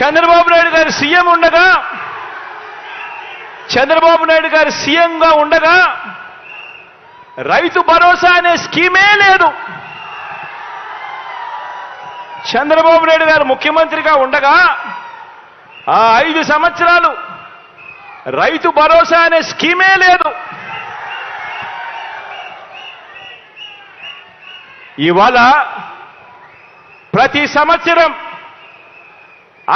చంద్రబాబు నాయుడు గారు సీఎం ఉండగా చంద్రబాబు నాయుడు గారు సీఎంగా ఉండగా రైతు భరోసా అనే స్కీమే లేదు. చంద్రబాబు నాయుడు గారు ముఖ్యమంత్రిగా ఉండగా ఆ ఐదు సంవత్సరాలు రైతు భరోసా అనే స్కీమే లేదు. ఇవాళ ప్రతి సంవత్సరం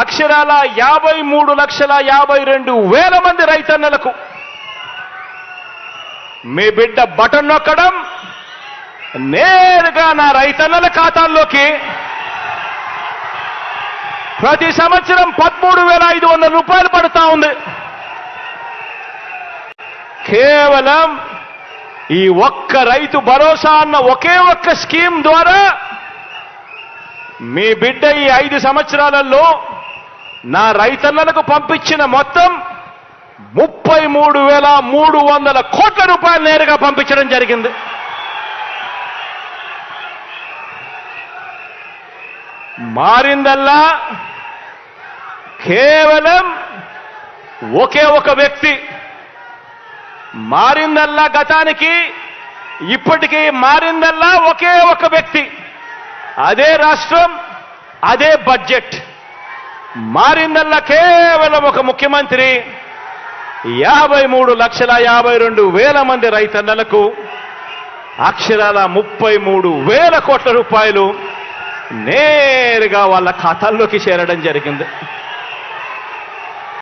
అక్షరాల యాభై మూడు లక్షల యాభై రెండు వేల మంది రైతన్నలకు మీ బిడ్డ బటన్ నొక్కడం నేరుగా నా రైతన్నల ఖాతాల్లోకి ప్రతి సంవత్సరం పదమూడు వేల ఐదు వందల రూపాయలు పడుతూ ఉంది. కేవలం ఈ ఒక్క రైతు భరోసా అన్న ఒకే ఒక్క స్కీమ్ ద్వారా మీ బిడ్డ ఈ ఐదు సంవత్సరాలలో నా రైతన్నలకు పంపించిన మొత్తం ముప్పై మూడు వేల మూడు వందల కోట్ల రూపాయలు నేరుగా పంపించడం జరిగింది. మారిందల్లా కేవలం ఒకే ఒక వ్యక్తి మారిందల్లా గతానికి ఇప్పటికీ మారిందల్లా ఒకే ఒక వ్యక్తి. అదే రాష్ట్రం అదే బడ్జెట్. మారిందల్లా కేవలం ఒక ముఖ్యమంత్రి. యాభై మూడు లక్షల యాభై రెండు వేల మంది రైతన్నలకు అక్షరాల ముప్పై మూడు వేల కోట్ల రూపాయలు నేరుగా వాళ్ళ ఖాతాల్లోకి చేరడం జరిగింది.